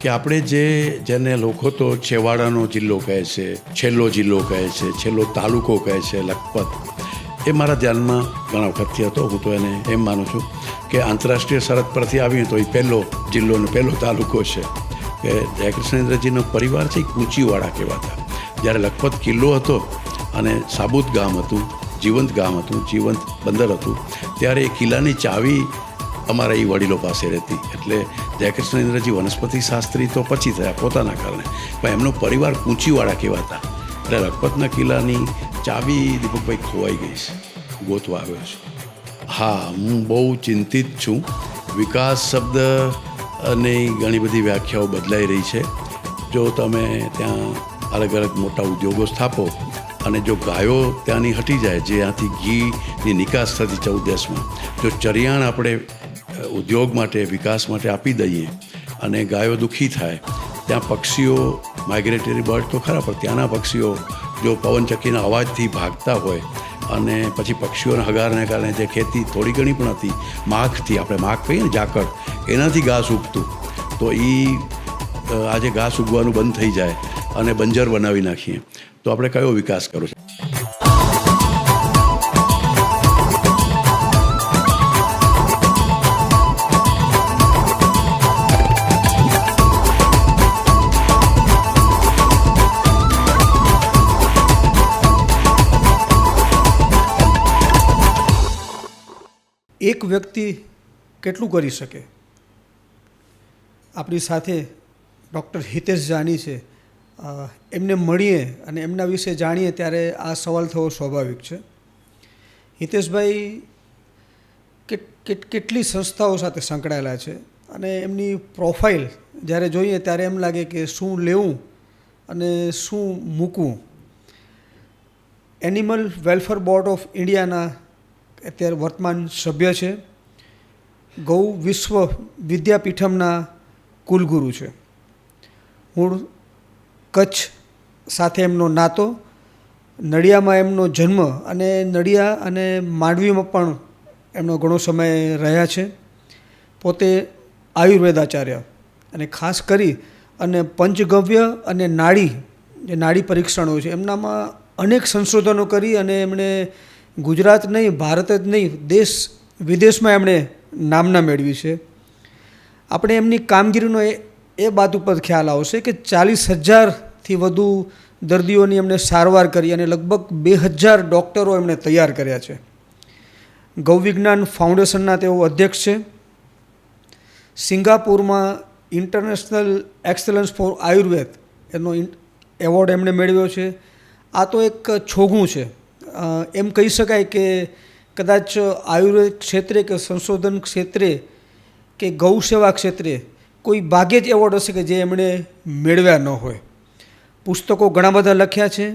કે આપણે જે જેને લોકો તો છેવાડાનો જિલ્લો કહે છે, છેલ્લો જિલ્લો કહે છે, છેલ્લો તાલુકો કહે છે, લખપત, એ મારા ધ્યાનમાં ઘણા વખતથી હતો. હું તો એને એમ માનું છું કે આંતરરાષ્ટ્રીય સરહદ પરથી આવીએ તો એ પહેલો જિલ્લો અને પહેલો તાલુકો છે. કે જયકૃષ્ણેન્દ્રજીનો પરિવાર છે, એ કૂંચીવાળા કહેવાતા. જ્યારે લખપત કિલ્લો હતો અને સાબુત ગામ હતું, જીવંત ગામ હતું, જીવંત બંદર હતું, ત્યારે એ કિલ્લાની ચાવી અમારા એ વડીલો પાસે રહેતી. એટલે જયકૃષ્ણેન્દ્રજી વનસ્પતિ શાસ્ત્રી તો પછી થયા પોતાના કારણે. પણ એમનો પરિવાર કૂંચીવાળા કહેવાતા. એટલે લખપતના કિલ્લાની ચાવી દીપકભાઈ ખોવાઈ ગઈ છે. ગોતવા આવ્યો છે. હા, હું બહુ ચિંતિત છું. વિકાસ શબ્દ અને ઘણી બધી વ્યાખ્યાઓ બદલાઈ રહી છે. જો તમે ત્યાં અલગ અલગ મોટા ઉદ્યોગો સ્થાપો અને જો ગાયો ત્યાંની હટી જાય, જે ત્યાંથી ઘીની નિકાસ થતી ચૌદ દેશમાં જો ચરિયાણ આપણે ઉદ્યોગ માટે, વિકાસ માટે આપી દઈએ અને ગાયો દુઃખી થાય, ત્યાં પક્ષીઓ માઇગ્રેટરી બર્ડ તો ખરા, પણ ત્યાંના પક્ષીઓ જો પવનચક્કીના અવાજથી ભાગતા હોય અને પછી પક્ષીઓના હગારને કારણે જે ખેતી થોડી ઘણી પણ હતી, માખથી આપણે માખ કહીએ ને, ઝાકળ, એનાથી ઘાસ ઉગતું. તો એ આજે ઘાસ ઉગવાનું બંધ થઈ જાય અને બંજર બનાવી નાખીએ. તો આપણે કયો વિકાસ કરો છે? વ્યક્તિ કેટલું કરી શકે? આપણી સાથે ડૉક્ટર હિતેશ જાની છે. એમને મળીએ અને એમના વિશે જાણીએ ત્યારે આ સવાલ થવો સ્વાભાવિક છે. હિતેશભાઈ, કેટ કેટ, કેટલી સંસ્થાઓ સાથે સંકળાયેલા છે? અને એમની પ્રોફાઇલ જ્યારે જોઈએ ત્યારે એમ લાગે કે શું લેવું અને શું મૂકવું? એનિમલ વેલફેર બોર્ડ ઓફ ઇન્ડિયાના અત્યારે વર્તમાન સભ્ય છે. ગૌ વિશ્વ વિદ્યાપીઠમના કુલગુરુ છે. મૂળ કચ્છ સાથે એમનો નાતો, નડિયામાં એમનો જન્મ અને નડિયા અને માંડવીમાં પણ એમનો ઘણો સમય રહ્યા છે. પોતે આયુર્વેદાચાર્ય અને ખાસ કરી અને પંચગવ્ય અને નાડી, જે નાડી પરીક્ષણો છે, એમનામાં અનેક સંશોધનો કરી અને એમણે ગુજરાત નહીં, ભારત જ નહીં, દેશ વિદેશમાં એમણે નામના મેળવી છે. આપણે એમની કામગીરીનો એ એ બાત ઉપર ખ્યાલ આવશે કે ચાલીસ હજારથી વધુ દર્દીઓની એમણે સારવાર કરી અને લગભગ બે હજાર ડૉક્ટરો એમણે તૈયાર કર્યા છે. ગૌવિજ્ઞાન ફાઉન્ડેશનના તેઓ અધ્યક્ષ છે. સિંગાપુરમાં ઇન્ટરનેશનલ એક્સલન્સ ફોર આયુર્વેદ એનો એવોર્ડ એમણે મેળવ્યો છે. આ તો એક છોગું છે. એમ કહી શકાય કે કદાચ આયુર્વેદ ક્ષેત્રે કે સંશોધન ક્ષેત્રે કે ગૌ સેવા ક્ષેત્રે કોઈ ભાગ્યે જ એવોર્ડ હશે કે જે એમણે મેળવ્યા ન હોય. પુસ્તકો ઘણા બધા લખ્યા છે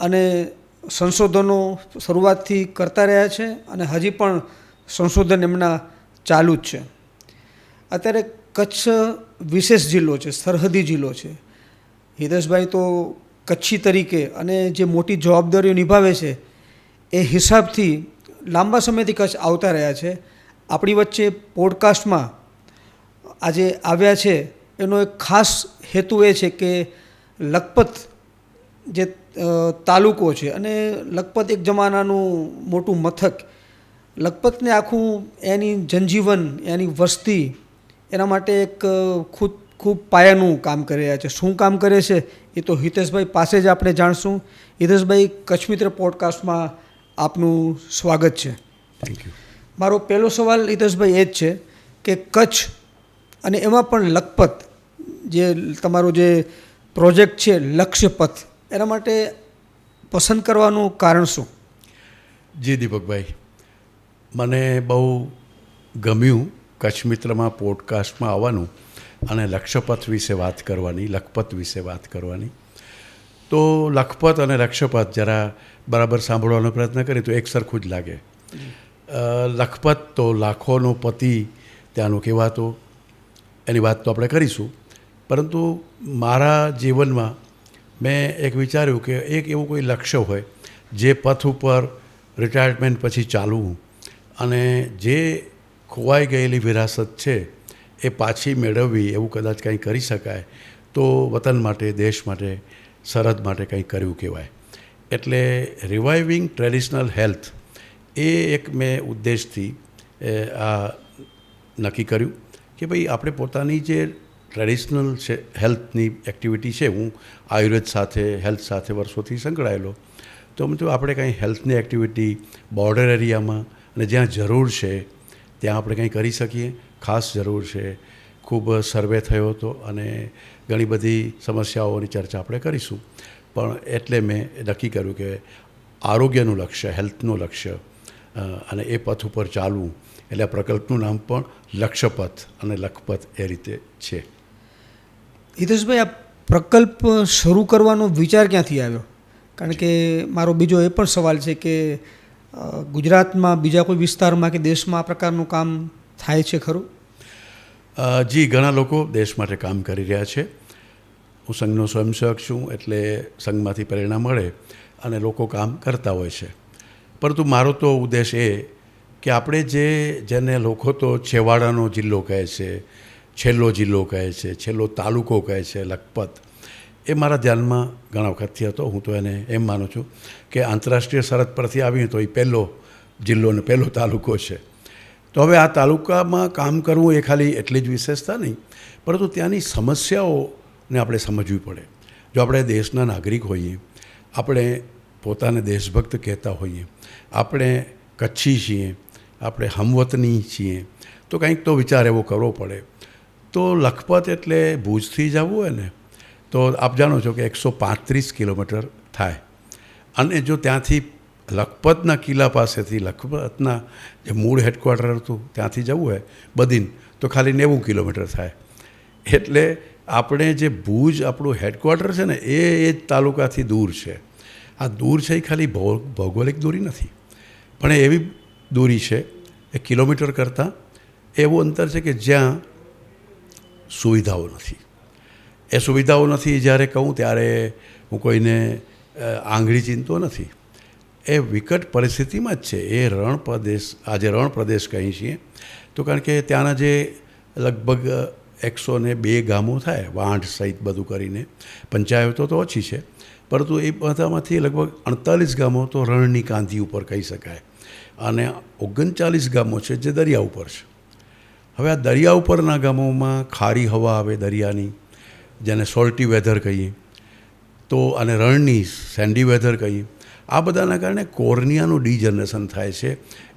અને સંશોધનો શરૂઆતથી કરતા રહ્યા છે અને હજી પણ સંશોધન એમના ચાલુ જ છે. અત્યારે કચ્છ વિશેષ જિલ્લો છે, સરહદી જિલ્લો છે. હિતેશભાઈ તો કચ્છી તરીકે અને જે મોટી જવાબદારીઓ નિભાવે છે એ હિસાબથી લાંબા સમયથી કચ્છ આવતા રહ્યા છે. આપણી વચ્ચે પોડકાસ્ટમાં આજે આવ્યા છે. એનો એક ખાસ હેતુ એ છે કે લખપત જે તાલુકો છે અને લખપત એક જમાનાનું મોટું મથક. લખપતને આખું એની જનજીવન, એની વસ્તી, એના માટે એક ખૂબ ખૂબ પાયાનું કામ કરી રહ્યા છે. શું કામ કરે છે એ તો હિતેશભાઈ પાસે જ આપણે જાણશું. હિતેશભાઈ કચ્છ મિત્ર પોડકાસ્ટમાં આપનું સ્વાગત છે. થેન્ક યુ મારો પહેલો સવાલ હિતેશભાઈ એ જ છે કે કચ્છ અને એમાં પણ લખપત જે તમારો જે પ્રોજેક્ટ છે લક્ષ્યપથ એના માટે પસંદ કરવાનું કારણ શું? જી દીપકભાઈ મને બહુ ગમ્યું કચ્છ મિત્રમાં પોડકાસ્ટમાં આવવાનું અને લક્ષ્યપથ વિશે વાત કરવાની લખપત વિશે વાત કરવાની. તો લખપત અને લક્ષપત જરા બરાબર સાંભળવાનો પ્રયત્ન કરીએ તો એક સરખું જ લાગે. લખપત તો લાખોનો પતિ ત્યાંનું કહેવાતો. એની વાત તો આપણે કરીશું. પરંતુ મારા જીવનમાં મેં એક વિચાર્યું કે એક એવું કોઈ લક્ષ્ય હોય જે પથ ઉપર રિટાયરમેન્ટ પછી ચાલવું અને જે ખોવાઈ ગયેલી વિરાસત છે એ પાછી મેળવવી એવું કદાચ કંઈ કરી શકાય તો વતન માટે, દેશ માટે સરહદ માટે કંઈ કર્યું કહેવાય. એટલે રિવાઇવિંગ ટ્રેડિશનલ હેલ્થ એ એક મેં ઉદ્દેશથી આ નક્કી કર્યું કે ભાઈ આપણે પોતાની જે ટ્રેડિશનલ છે હેલ્થની એક્ટિવિટી છે, હું આયુર્વેદ સાથે હેલ્થ સાથે વર્ષોથી સંકળાયેલો, તો મતલબ આપણે કંઈ હેલ્થની એક્ટિવિટી બોર્ડર એરિયામાં અને જ્યાં જરૂર છે, ત્યાં આપણે કંઈ કરી શકીએ. ખાસ જરૂર છે. ખૂબ સર્વે થયો હતો અને ઘણી બધી સમસ્યાઓની ચર્ચા આપણે કરીશું. પણ એટલે મેં નક્કી કર્યું કે આરોગ્યનું લક્ષ્ય, હેલ્થનું લક્ષ્ય અને એ પથ ઉપર ચાલવું, એટલે આ પ્રકલ્પનું નામ પણ લક્ષ્યપથ અને લખપથ એ રીતે છે. હિતેશભાઈ, આ પ્રકલ્પ શરૂ કરવાનો વિચાર ક્યાંથી આવ્યો? કારણ કે મારો બીજો એ પણ સવાલ છે કે ગુજરાતમાં બીજા કોઈ વિસ્તારમાં કે દેશમાં આ પ્રકારનું કામ થાય છે ખરું? જી, ઘણા લોકો દેશ માટે કામ કરી રહ્યા છે. હું સંઘનો સ્વયંસેવક છું, એટલે સંઘમાંથી પ્રેરણા મળે અને લોકો કામ કરતા હોય છે. પરંતુ મારો તો ઉદ્દેશ એ કે આપણે જે, જેને લોકો તો છેવાડાનો જિલ્લો કહે છે, છેલ્લો જિલ્લો કહે છે, છેલ્લો તાલુકો કહે છે, લખપત, એ મારા ધ્યાનમાં ઘણા વખતથી હતો. હું તો એને એમ માનું છું કે આંતરરાષ્ટ્રીય સરહદ પરથી આવીએ તો એ પહેલો જિલ્લો ને પહેલો તાલુકો છે. તો હવે આ તાલુકામાં કામ કરવું એ ખાલી એટલી જ વિશેષતા નહીં, પરંતુ ત્યાંની સમસ્યાઓને આપણે સમજવી પડે. જો આપણે દેશના નાગરિક હોઈએ, આપણે પોતાને દેશભક્ત કહેતા હોઈએ, આપણે કચ્છી છીએ, આપણે હમવતની છીએ, તો કંઈક તો વિચાર એવો કરવો પડે. તો લખપત એટલે ભુજથી જવું હોય ને, તો આપ જાણો છો કે એકસો પાંત્રીસ કિલોમીટર થાય. અને જો ત્યાંથી લખપતના કિલ્લા પાસેથી લખપતના જે મૂળ હેડક્વાર્ટર હતું, ત્યાંથી જવું હોય બદીન. તો ખાલી નેવું કિલોમીટર થાય. એટલે આપણે જે ભુજ આપણું હેડક્વાર્ટર છે ને, એ એ જ તાલુકાથી દૂર છે. આ દૂર છે એ ખાલી ભૌગોલિક દૂરી નથી. પણ એ એવી દૂરી છે, એ કિલોમીટર કરતાં એવું અંતર છે કે જ્યાં સુવિધાઓ નથી. એ સુવિધાઓ નથી, જ્યારે કહું ત્યારે હું કોઈને આંગળી ચીનતો નથી. એ વિકટ પરિસ્થિતિમાં જ છે. એ રણ પ્રદેશ આજે રણ પ્રદેશ કહીએ છીએ. તો કારણ કે ત્યાંના જે લગભગ એકસો ને બે ગામો થાય, વાંઢ સહિત બધું કરીને, પંચાયતો તો ઓછી છે, પરંતુ એ બધામાંથી લગભગ અડતાલીસ ગામો તો રણની કાંધી ઉપર કહી શકાય. અને ઓગણચાલીસ ગામો છે જે દરિયા ઉપર છે. હવે આ દરિયા ઉપરના ગામોમાં ખારી હવા આવે દરિયાની, જેને સોલ્ટી વેધર કહીએ, તો અને રણની સેન્ડી વેધર કહીએ આ બધાના કારણે કોર્નિયાનું ડીજનરેશન થાય છે.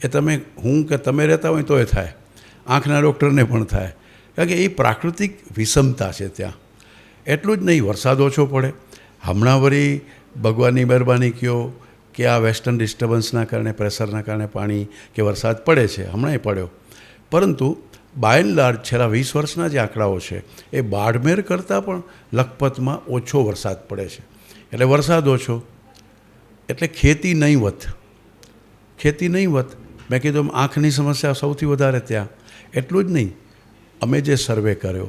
એ તમે હું કે તમે રહેતા હોય તો એ થાય. આંખના ડૉક્ટરને પણ થાય. કારણ કે એ પ્રાકૃતિક વિષમતા છે ત્યાં. એટલું જ નહીં, વરસાદ ઓછો પડે. હમણાં વળી ભગવાનની મહેરબાની કયો કે આ વેસ્ટર્ન ડિસ્ટર્બન્સના કારણે, પ્રેશરના કારણે પાણી કે વરસાદ પડે છે. હમણાં એ પડ્યો. પરંતુ બાય એન્ડ લાર્જ છેલ્લા વીસ વર્ષના જે આંકડાઓ છે, એ બાડમેર કરતાં પણ લખપતમાં ઓછો વરસાદ પડે છે. એટલે વરસાદ ઓછો. એટલે ખેતી નહીંવત ખેતી નહીંવત મેં કીધું આંખની સમસ્યા સૌથી વધારે ત્યાં. એટલું જ નહીં. અમે જે સર્વે કર્યો,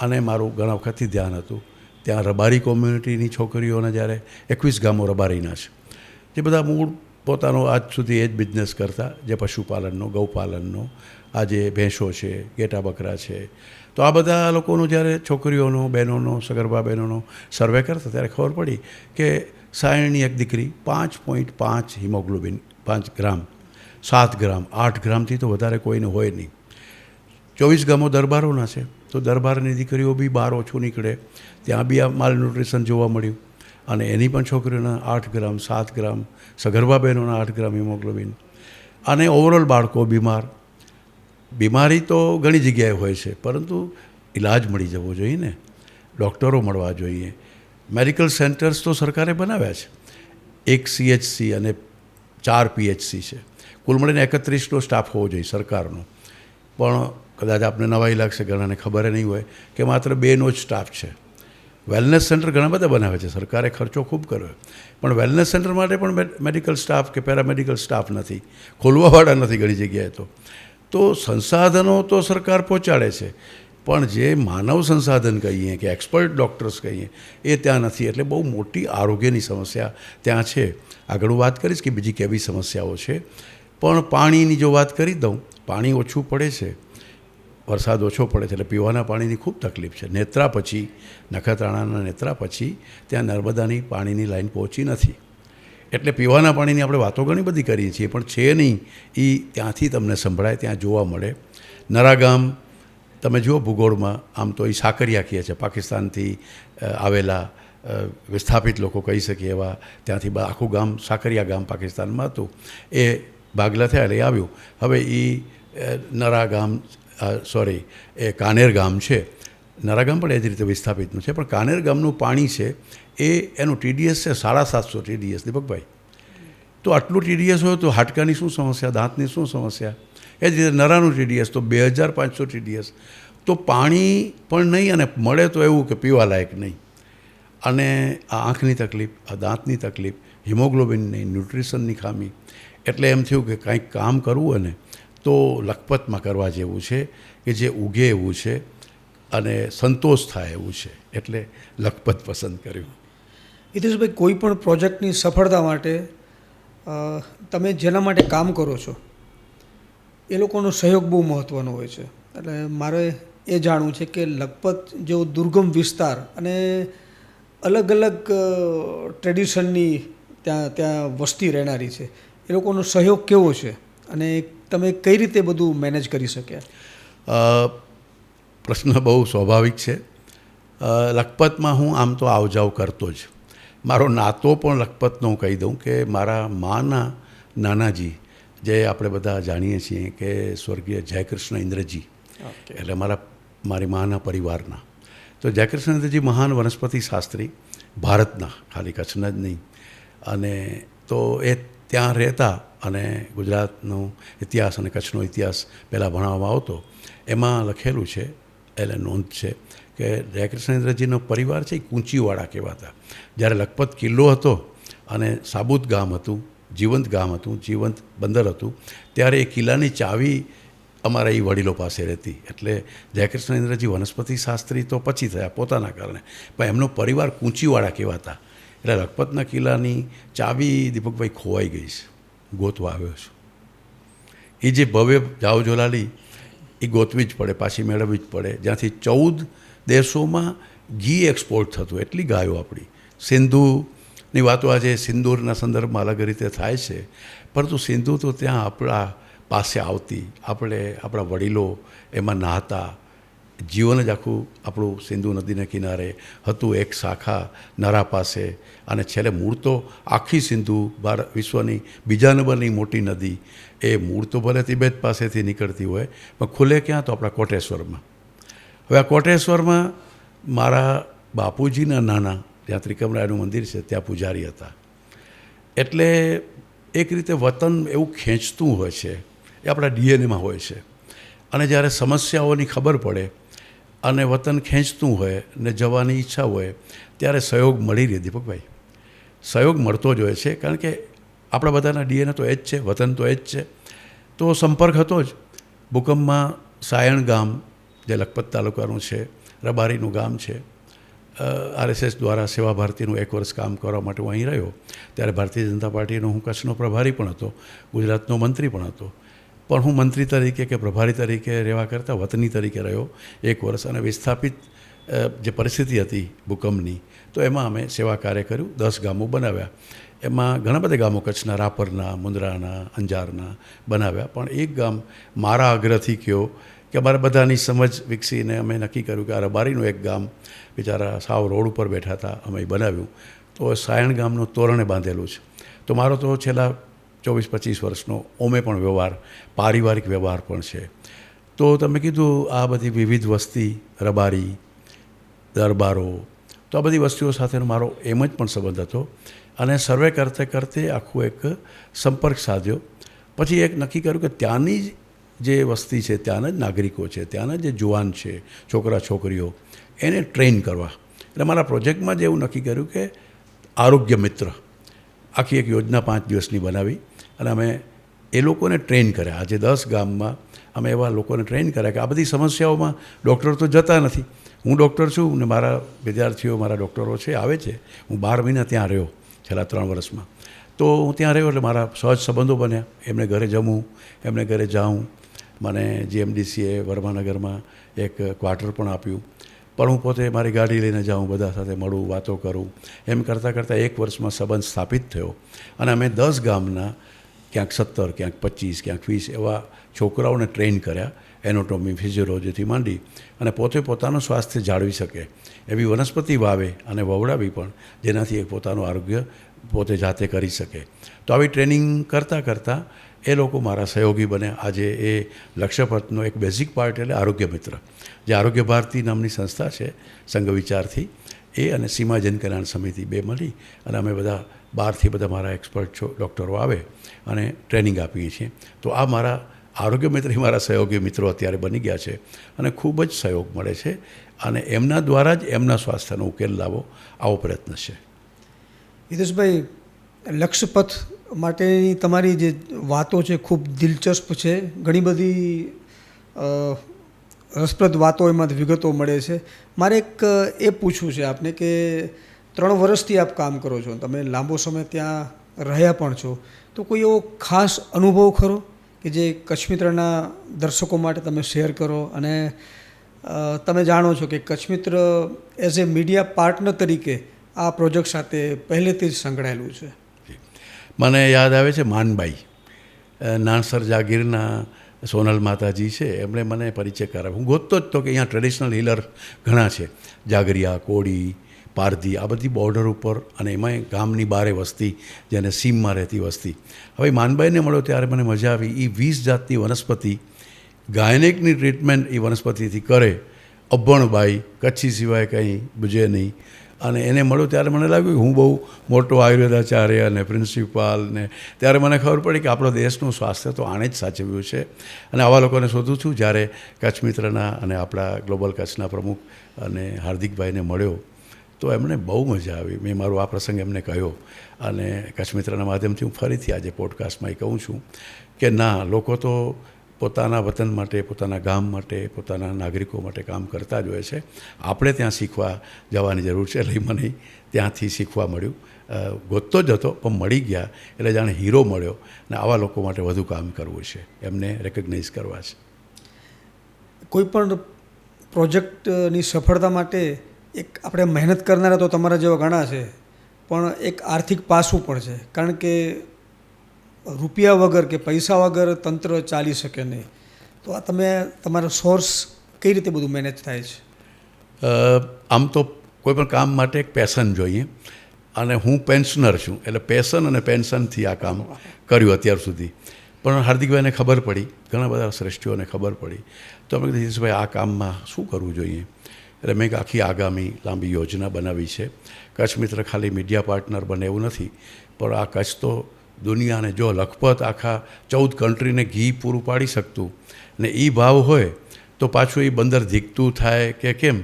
અને મારું ઘણા વખતથી ધ્યાન હતું, ત્યાં રબારી કોમ્યુનિટીની છોકરીઓને જ્યારે એકવીસ ગામો રબારીના છે. જે બધા મૂળ પોતાનો આજ સુધી એ જ બિઝનેસ કરતા, જે પશુપાલનનો, ગૌપાલનનો, આ જે ભેંસો છે, ગેટા બકરા છે. તો આ બધા લોકોનું જ્યારે છોકરીઓનો, બહેનોનો, સગર્ભા બહેનોનો સર્વે કરતા, ત્યારે ખબર પડી કે સાયણની એક દીકરી પાંચ પોઈન્ટ પાંચ હિમોગ્લોબિન, પાંચ ગ્રામ, સાત ગ્રામ, આઠ ગ્રામથી તો વધારે કોઈને હોય નહીં. ચોવીસ ગામો દરબારોના છે. તો દરબારની દીકરીઓ બી બહાર ઓછું નીકળે. ત્યાં બી આ માલ ન્યુટ્રિશન જોવા મળ્યું. અને એની પણ છોકરીઓના આઠ ગ્રામ, સાત ગ્રામ, સગર્ભા બહેનોના આઠ ગ્રામ હિમોગ્લોબિન. અને ઓવરઓલ બાળકો બીમાર. બીમારી તો ઘણી જગ્યાએ હોય છે, પરંતુ ઈલાજ મળી જવો જોઈએ ને. ડૉક્ટરો મળવા જોઈએ. મેડિકલ સેન્ટર્સ તો સરકારે બનાવ્યા છે. એક સીએચસી અને ચાર પીએચસી છે. કુલ મળીને એકત્રીસનો સ્ટાફ હોવો જોઈએ સરકારનો. પણ કદાચ આપને નવાઈ લાગશે, ઘણાને ખબર નહીં હોય, કે માત્ર બેનો જ સ્ટાફ છે. વેલનેસ સેન્ટર ઘણા બધા બનાવે છે. સરકારે ખર્ચો ખૂબ કર્યો. પણ વેલનેસ સેન્ટર માટે પણ મેડિકલ સ્ટાફ કે પેરામેડિકલ સ્ટાફ નથી. ખોલવાવાળા નથી ઘણી જગ્યાએ તો. તો સંસાધનો તો સરકાર પહોંચાડે છે. પણ જે માનવ સંસાધન કહીએ કે એક્સપર્ટ ડૉક્ટર્સ કહીએ, એ ત્યાં નથી. એટલે બહુ મોટી આરોગ્યની સમસ્યા ત્યાં છે. આગળ હું વાત કરીશ કે બીજી કેવી સમસ્યાઓ છે. પણ પાણીની જો વાત કરી દઉં, પાણી ઓછું પડે છે. વરસાદ ઓછો પડે છે, એટલે પીવાના પાણીની ખૂબ તકલીફ છે. નેત્રા પછી, નખત્રાણાના નેત્રા પછી ત્યાં નર્મદાની પાણીની લાઈન પહોંચી નથી. એટલે પીવાના પાણીની આપણે વાતો ઘણી બધી કરીએ છીએ, પણ છે નહીં. એ ત્યાંથી તમને સંભળાય, ત્યાં જોવા મળે. નરાગામ તમે જુઓ ભૂગોળમાં, આમ તો એ સાકરિયા કહે છે, પાકિસ્તાનથી આવેલા વિસ્થાપિત લોકો કહી શકીએ એવા, ત્યાંથી આખું ગામ સાકરિયા ગામ પાકિસ્તાનમાં હતું. એ ભાગલા થયા એટલે આવ્યું. હવે એ નરા ગામ સોરી, એ કાનેર ગામ છે. નરા ગામ પણ એ જ રીતે વિસ્થાપિતનું છે, પણ કાનેર ગામનું પાણી છે, એ, એનું ટીડીએસ છે, સાડા સાતસો ટીડીએસ દીપકભાઈ. તો આટલું ટીડીએસ હોય તો હાડકાની શું સમસ્યા, દાંતની શું સમસ્યા? એ જ રીતે નરાનું ટીડીએસ, તો બે હજાર પાંચસો ટીડીએસ. તો પાણી પણ નહીં અને મળે તો એવું કે પીવા લાયક નહીં. અને આ આંખની તકલીફ, આ દાંતની તકલીફ, હિમોગ્લોબિનની ન્યુટ્રિશનની ખામી. એટલે એમ થયું કે કંઈક કામ કરવું હોય ને તો લખપતમાં કરવા જેવું છે કે જે ઉગે એવું છે અને સંતોષ થાય એવું છે. એટલે લખપત પસંદ કર્યું. હિતેશભાઈ, કોઈ પણ પ્રોજેક્ટની સફળતા માટે તમે જેના માટે કામ કરો છો એ લોકોનો સહયોગ બહુ મહત્ત્વનો હોય છે. એટલે મારે એ જાણવું છે કે લખપત જેવો દુર્ગમ વિસ્તાર અને અલગ અલગ ટ્રેડિશનની ત્યાં ત્યાં વસ્તી રહેનારી છે, એ લોકોનો સહયોગ કેવો છે અને તમે કઈ રીતે બધું મેનેજ કરી શક્યા? પ્રશ્ન બહુ સ્વાભાવિક છે. લખપતમાં હું આમ તો આવજાવ કરતો જ. મારો નાતો પણ લખપતનો હું કહી દઉં કે મારા માના નાનાજી જે આપણે બધા જાણીએ છીએ કે સ્વર્ગીય જયકૃષ્ણ ઇન્દ્રજી એટલે મારા મારી માના પરિવારના. તો જયકૃષ્ણ ઇન્દ્રજી મહાન વનસ્પતિ શાસ્ત્રી ભારતના ખાલી કચ્છના જ નહીં. અને તો એ ત્યાં રહેતા અને ગુજરાતનો ઇતિહાસ અને કચ્છનો ઇતિહાસ પહેલાં ભણાવવામાં આવતો એમાં લખેલું છે એટલે નોંધ છે કે જયકૃષ્ણેન્દ્રજીનો પરિવાર છે એ કૂંચીવાળા કહેવાતા. જ્યારે લખપત કિલ્લો હતો અને સાબુત ગામ હતું જીવંત ગામ હતું, જીવંત બંદર હતું. ત્યારે એ કિલ્લાની ચાવી અમારા એ વડીલો પાસે રહેતી. એટલે જયકૃષ્ણેન્દ્રજી વનસ્પતિ શાસ્ત્રી તો પછી થયા, પોતાના કારણે. પણ એમનો પરિવાર કૂંચીવાળા કહેવાતા. એટલે લખપતના કિલ્લાની ચાવી દીપકભાઈ ખોવાઈ ગઈ છે, ગોતવા આવ્યો છું. એ જે ભવ્ય જાઓ જોલાલી એ ગોતવી જ પડે, પાછી મેળવવી જ પડે. જ્યાંથી ચૌદ દેશોમાં ઘી એક્સપોર્ટ થતું. એટલી ગાયો આપણી. સિંધુની વાતો આજે સિંદૂરના સંદર્ભમાં અલગ રીતે થાય છે. પરંતુ સિંધુ તો ત્યાં આપણા પાસે આવતી, આપણે, આપણા વડીલો એમાં નહાતા. જીવન જ આખું આપણું સિંધુ નદીના કિનારે હતું એક શાખા નરા પાસે. અને છેલ્લે મૂળ તો આખી સિંધુ બાર, વિશ્વની બીજા નંબરની મોટી નદી. એ મૂળ તો ભલે તિબેત પાસેથી નીકળતી હોય, પણ ખુલે ક્યાં તો આપણા કોટેશ્વરમાં. હવે આ કોટેશ્વરમાં મારા બાપુજીના નાના જ્યાં ત્રિકમરાયનું મંદિર છે, ત્યાં પૂજારી હતા. એટલે એક રીતે વતન એવું ખેંચતું હોય છે, એ આપણા ડીએનએમાં હોય છે. અને જ્યારે સમસ્યાઓની ખબર પડે અને વતન ખેંચતું હોય ને જવાની ઈચ્છા હોય, ત્યારે સહયોગ મળી રહે દીપકભાઈ. સહયોગ મળતો જ હોય છે, કારણ કે આપણા બધાના ડીએનએ તો એ જ છે, વતન તો એ જ છે. તો સંપર્ક હતો જ. ભૂકંપમાં સાયણ ગામ, જે લખપત તાલુકાનું છે, રબારીનું ગામ છે આરએસએસ દ્વારા સેવા ભારતીનું એક વર્ષ કામ કરવા માટે હું અહીં રહ્યો. ત્યારે ભારતીય જનતા પાર્ટીનો હું કચ્છનો પ્રભારી પણ હતો, ગુજરાતનો મંત્રી પણ હતો. પણ હું મંત્રી તરીકે કે પ્રભારી તરીકે રહેવા કરતાં વતની તરીકે રહ્યો એક વર્ષ અને વિસ્થાપિત જે પરિસ્થિતિ હતી ભૂકંપની, તો એમાં અમે સેવા કાર્ય કર્યું, દસ ગામો બનાવ્યા. એમાં ઘણા બધા ગામો કચ્છના, રાપરના, મુંદ્રાના, અંજારના બનાવ્યા. પણ એક ગામ મારા આગ્રહથી કયો કે અમારા બધાની સમજ વિકસીને અમે નક્કી કર્યું કે આ રબારીનું એક ગામ બિચારા સાવ રોડ ઉપર બેઠા હતા, અમે બનાવ્યું. તો સાયણ ગામનું તોરણે બાંધેલું છે. તો મારો તો છેલ્લા ચોવીસ પચીસ વર્ષનો ઓમે પણ વ્યવહાર, પારિવારિક વ્યવહાર પણ છે. તો તમે કીધું આ બધી વિવિધ વસ્તી, રબારી, દરબારો, તો આ બધી વસ્તુઓ સાથેનો મારો એમ જ પણ સંબંધ હતો. અને સર્વે કરતે કરતે આખું એક સંપર્ક સાધ્યો. પછી એક નક્કી કર્યું કે ત્યાંની જે વસ્તી છે ત્યાંના જ નાગરિકો છે ત્યાંના જે જુવાન છે, છોકરા, છોકરીઓ, એને ટ્રેન કરવા. એટલે મારા પ્રોજેક્ટમાં જ એવું નક્કી કર્યું કે આરોગ્ય મિત્ર આખી એક યોજના પાંચ દિવસની બનાવી અને અમે એ લોકોને ટ્રેન કર્યા. આજે દસ ગામમાં અમે એવા લોકોને ટ્રેન કર્યા કે આ બધી સમસ્યાઓમાં ડૉક્ટર તો જતા નથી. હું ડૉક્ટર છું ને મારા વિદ્યાર્થીઓ, મારા ડૉક્ટરો છે, આવે છે. હું બાર મહિના ત્યાં રહ્યો છેલ્લા ત્રણ વર્ષમાં. તો હું ત્યાં રહ્યો એટલે મારા સહજ સંબંધો બન્યા. એમને ઘરે જમું, એમને ઘરે જાઉં મને જીએમડીસીએ વર્માનગરમાં એક ક્વાર્ટર પણ આપ્યું. પણ હું પોતે મારી ગાડી લઈને જાઉં, બધા સાથે મળું, વાતો કરું. એમ કરતાં કરતાં એક વર્ષમાં સંબંધ સ્થાપિત થયો. અને અમે દસ ગામના, ક્યાંક સત્તર, ક્યાંક પચીસ, ક્યાંક વીસ એવા છોકરાઓને ટ્રેન કર્યા, એનોટોમી ફિઝિયોલોજીથી માંડી. અને પોતે પોતાનું સ્વાસ્થ્ય જાળવી શકે એવી વનસ્પતિ વાવે અને વવડાવી પણ જેનાથી એ પોતાનું આરોગ્ય પોતે જાતે કરી શકે. તો આવી ટ્રેનિંગ કરતાં કરતાં એ લોકો મારા સહયોગી બન્યા. આજે એ લક્ષ્યપથનો એક બેઝિક પાર્ટ એટલે આરોગ્ય મિત્ર. જે આરોગ્ય ભારતી નામની સંસ્થા છે, સંઘ વિચારથી. એ અને સીમા જનકલ્યાણ સમિતિ બે મળી અને અમે બધા બહારથી બધા મારા એક્સપર્ટ છો ડૉક્ટરો આવે અને ટ્રેનિંગ આપીએ છીએ. તો આ મારા આરોગ્ય મિત્ર મારા સહયોગી મિત્રો અત્યારે બની ગયા છે અને ખૂબ જ સહયોગ મળે છે અને એમના દ્વારા જ એમના સ્વાસ્થ્યનો ઉકેલ લાવો આવો પ્રયત્ન છે. હિતેશભાઈ, લક્ષ્યપથ માટેની તમારી જે વાતો છે ખૂબ દિલચસ્પ છે. ઘણી બધી રસપ્રદ વાતો એમાંથી વિગતો મળે છે. મારે એક, એ પૂછવું છે આપને કે ત્રણ વર્ષથી આપ કામ કરો છો, તમે લાંબો સમય ત્યાં રહ્યા પણ છો, તો કોઈ એવો ખાસ અનુભવ ખરો? કે જે કચ્છ મિત્રના દર્શકો માટે તમે શેર કરો અને તમે જાણો છો કે કચ્છ મિત્ર એઝ એ મીડિયા પાર્ટનર તરીકે આ પ્રોજેક્ટ સાથે પહેલેથી જ સંકળાયેલું છે. મને યાદ આવે છે માનબાઈ. નાનસર જાગીરના સોનલ માતાજી છે, એમણે મને પરિચય કરાવ્યો. હું ગોતતો જ તો કે અહીંયા ટ્રેડિશનલ હીલર ઘણા છે. જાગરિયા, કોળી, પારધી, આ બધી બોર્ડર ઉપર અને એમાંય ગામની બારે વસ્તી, જેને સીમમાં રહેતી વસ્તી. હવે માનબાઈને મળ્યો ત્યારે મને મજા આવી. એ વીસ જાતની વનસ્પતિ, ગાયનેકની ટ્રીટમેન્ટ એ વનસ્પતિથી કરે. અભણબાઈ, કચ્છી સિવાય કંઈ બુજે નહીં. અને એને મળ્યું ત્યારે મને લાગ્યું કે હું બહુ મોટો આયુર્વેદાચાર્ય અને પ્રિન્સિપાલ ને ત્યારે મને ખબર પડી કે આપણો દેશનું સ્વાસ્થ્ય તો આણે જ સાચવ્યું છે. અને આવા લોકોને શોધું છું જ્યારે કચ્છ મિત્રના અને આપણા ગ્લોબલ કચ્છના પ્રમુખ અને હાર્દિકભાઈને મળ્યો તો એમને બહુ મજા આવી. મેં મારો આ પ્રસંગ એમને કહ્યો અને કચ્છ મિત્રના માધ્યમથી હું ફરીથી આજે પોડકાસ્ટમાં એ કહું છું કે ના, લોકો તો પોતાના વતન માટે, પોતાના ગામ માટે, પોતાના નાગરિકો માટે કામ કરતા જ હોય છે. આપણે ત્યાં શીખવા જવાની જરૂર છે. એટલે મને ત્યાંથી શીખવા મળ્યું. ગોતતો જ હતો, પણ મળી ગયા. એટલે જાણે હીરો મળ્યો અને આવા લોકો માટે વધુ કામ કરવું છે. એમને રેકગ્નાઇઝ કરવા છે. કોઈ પણ પ્રોજેક્ટની સફળતા માટે એક આપણે મહેનત કરનારા તો તમારા જેવા ઘણા છે, પણ એક આર્થિક પાસું પણ છે. કારણ કે રૂપિયા વગર કે પૈસા વગર તંત્ર ચાલી શકે નહીં. તો આ તમે, તમારો સોર્સ કઈ રીતે બધું મેનેજ થાય છે? આમ તો કોઈ પણ કામ માટે એક પેશન જોઈએ. અને હું પેન્શનર છું, એટલે પેશન અને પેન્શનથી આ કામ કર્યું અત્યાર સુધી. પણ હાર્દિકભાઈને ખબર પડી, ઘણા બધા શ્રેષ્ઠીઓને ખબર પડી. તો અમે કીધું આ કામમાં શું કરવું જોઈએ? એટલે મેં આખી આગામી લાંબી યોજના બનાવી છે. કચ્છ મિત્ર ખાલી મીડિયા પાર્ટનર બને એવું નથી. પણ આ કચ્છ તો દુનિયાને જો લખપત આખા ચૌદ કન્ટ્રીને ઘી પૂરું પાડી શકતું ને એ ભાવ હોય તો પાછું એ બંદર ધીકતું થાય કે કેમ?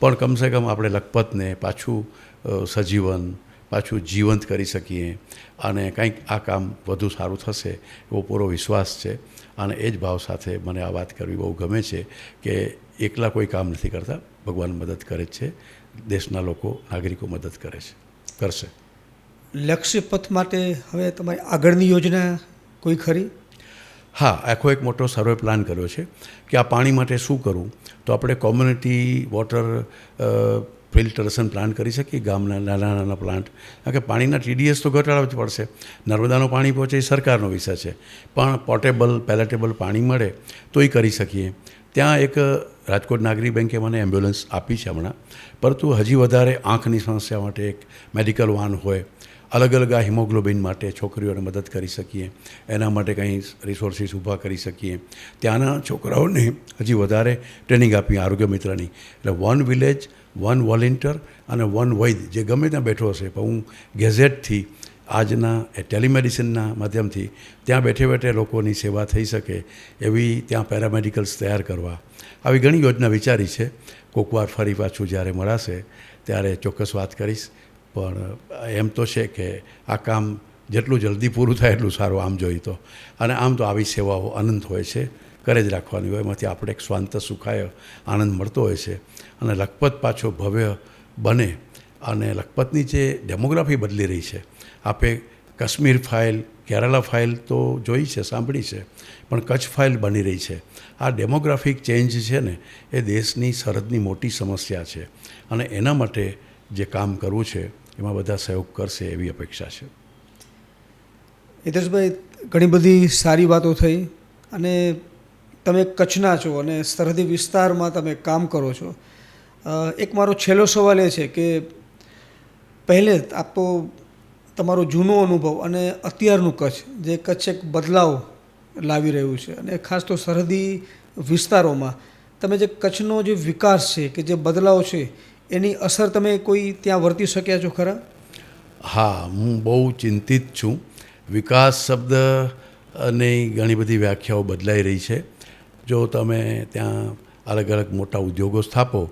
પણ કમસે કમ આપણે લખપતને પાછું સજીવન, પાછું જીવંત કરી શકીએ અને કંઈક આ કામ વધુ સારું થશે એવો પૂરો વિશ્વાસ છે. અને એ જ ભાવ સાથે મને આ વાત કરવી બહુ ગમે છે કે એકલા કોઈ કામ નથી કરતા. ભગવાન મદદ કરે છે. દેશના લોકો, નાગરિકો મદદ કરે છે. કરશે. લક્ષ્ય પથ માટે હવે તમારી આગળની યોજના કોઈ ખરી? હા, આખો એક મોટો સર્વે પ્લાન કર્યો છે કે આ પાણી માટે શું કરવું? તો આપણે કોમ્યુનિટી વોટર ફિલ્ટરેશન પ્લાન્ટ કરી શકીએ ગામના નાના નાના પ્લાન્ટ. કારણ કે પાણીના ટીડીએસ તો ઘટાડવા જ પડશે. નર્મદાનું પાણી પહોંચે એ સરકારનો વિષય છે. પણ પોર્ટેબલ, પેલેટેબલ પાણી મળે તો એ કરી શકીએ. ત્યાં એક રાજકોટ નાગરિક બેંકે મને એમ્બ્યુલન્સ આપી છે હમણાં. પરંતુ હજી વધારે આંખની સમસ્યા માટે એક મેડિકલ વાન હોય. અલગ અલગ આ હિમોગ્લોબિન માટે છોકરીઓને મદદ કરી શકીએ. એના માટે કંઈ રિસોર્સિસ ઊભા કરી શકીએ. ત્યાંના છોકરાઓને હજી વધારે ટ્રેનિંગ આપીએ આરોગ્ય મિત્રની. એટલે વન વિલેજ વન વોલેન્ટિયર અને વન વૈદ જે ગમે ત્યાં બેઠો હશે. પણ હું ગેઝેટથી આજના એ ટેલિમેડિસિનના માધ્યમથી ત્યાં બેઠે બેઠે લોકોની સેવા થઈ શકે એવી ત્યાં પેરામેડિકલ્સ તૈયાર કરવા. આવી ઘણી યોજના વિચારી છે. કોકવાર ફરી પાછું જ્યારે મળાશે ત્યારે ચોક્કસ વાત કરીશ. પણ એમ તો છે કે આ કામ જેટલું જલ્દી પૂરું થાય એટલું સારું આમ જોઈએ તો. અને આમ તો આવી સેવાઓ અનંત હોય છે. કરે જ રાખવાની હોય, એમાંથી આપણે એક સ્વાંત સુખાય આનંદ મળતો હોય છે. અને લખપત પાછો ભવ્ય બને અને લખપતની જે ડેમોગ્રાફી બદલી રહી છે. આપે કાશ્મીર ફાઇલ, કેરાલા ફાઇલ તો જોઈ છે, સાંભળી છે. પણ કચ્છ ફાઇલ બની રહી છે. આ ડેમોગ્રાફિક ચેન્જ છે ને, એ દેશની સરહદની મોટી સમસ્યા છે. અને એના માટે જે કામ કરવું છે એમાં બધા સહયોગ કરશે એવી અપેક્ષા છે. હિતેશભાઈ, ઘણી બધી સારી વાતો થઈ અને તમે કચ્છના છો અને સરહદી વિસ્તારમાં તમે કામ કરો છો. એક મારો છેલ્લો સવાલ એ છે કે પહેલે આપ તો તમારો જૂનો અનુભવ અને અત્યારનું કચ્છ, જે કચ્છ એક બદલાવ લાવી રહ્યું છે અને ખાસ તો સરહદી વિસ્તારોમાં તમે જે કચ્છનો જે વિકાસ છે કે જે બદલાવ છે એની અસર તમે કોઈ ત્યાં વર્તી શક્યા છો ખરા? હા, હું બહુ ચિંતિત છું. વિકાસ શબ્દ અને ઘણી બધી વ્યાખ્યાઓ બદલાઈ રહી છે. જો તમે ત્યાં અલગ અલગ મોટા ઉદ્યોગો સ્થાપો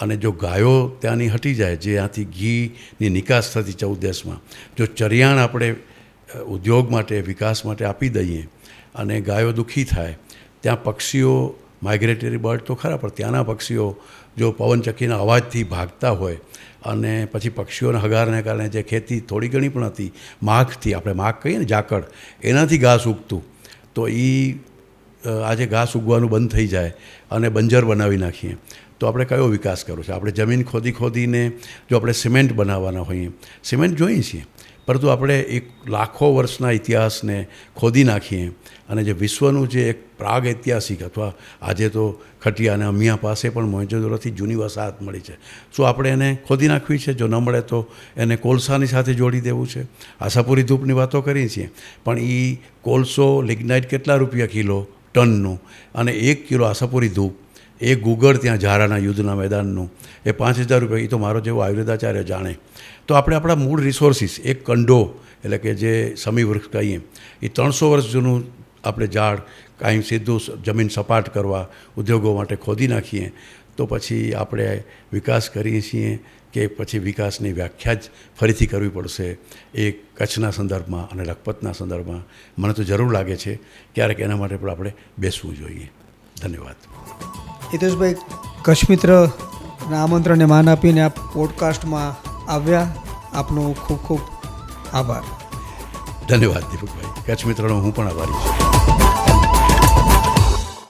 અને જો ગાયો ત્યાંની હટી જાય, જે ત્યાંથી ઘીની નિકાસ થતી ચૌદ દેશમાં, જો ચરિયાણ આપણે ઉદ્યોગ માટે, વિકાસ માટે આપી દઈએ અને ગાયો દુઃખી થાય, ત્યાં પક્ષીઓ માઇગ્રેટરી બર્ડ તો ખરા, પણ ત્યાંના પક્ષીઓ જો પવનચક્કીના અવાજથી ભાગતા હોય અને પછી પક્ષીઓના હગારને કારણે જે ખેતી થોડી ઘણી પણ હતી, માખથી આપણે માખ કહીએ ને, ઝાકળ, એનાથી ઘાસ ઉગતું. તો એ આજે ઘાસ ઉગવાનું બંધ થઈ જાય અને બંજર બનાવી નાખીએ. તો આપણે કયો વિકાસ કરવો છે? આપણે જમીન ખોદી ખોદીને જો આપણે સિમેન્ટ બનાવવાના હોઈએ, સિમેન્ટ જોઈએ છીએ. પરંતુ આપણે એક લાખો વર્ષના ઇતિહાસને ખોદી નાખીએ અને જે વિશ્વનું જે એક પ્રાગ ઐતિહાસિક અથવા આજે તો ખટિયા અને અમિયા પાસે પણ મોહેજોદરોથી જૂની વસાહત મળી છે. શું આપણે એને ખોદી નાખવી છે? જો ન મળે તો એને કોલસાની સાથે જોડી દેવું છે? આશાપુરી ધૂપની વાતો કરીએ છીએ, પણ એ કોલસો લિગ્નાઇટ કેટલા રૂપિયા કિલો ટનનું? અને એક કિલો આશાપુરી ધૂપ એ ગુગળ ત્યાં ઝારાના યુદ્ધના મેદાનનું. એ પાંચ હજાર રૂપિયા, એ તો મારો જેવો આયુર્વેદાચાર્ય જાણે. તો આપણે આપણા મૂળ રિસોર્સિસ એક કંડો એટલે કે જે સમી વૃક્ષ કહીએ, એ ત્રણસો વર્ષ જૂનું આપણે ઝાડ કાંઈ સીધું જમીન સપાટ કરવા, ઉદ્યોગો માટે ખોદી નાખીએ, તો પછી આપણે વિકાસ કરીએ છીએ કે પછી વિકાસની વ્યાખ્યા જ ફરીથી કરવી પડશે. એ કચ્છના સંદર્ભમાં અને લખપતના સંદર્ભમાં મને તો જરૂર લાગે છે, ક્યારેક એના માટે પણ આપણે બેસવું જોઈએ. ધન્યવાદ. હિતેશભાઈ કચ્છમિત્રના આમંત્રણને માન આપીને આપ પોડકાસ્ટમાં આવ્યા. આપનો ખૂબ ખૂબ આભાર. ધન્યવાદ દીપકભાઈ. કચ્છ મિત્રનો હું પણ આભારી છું.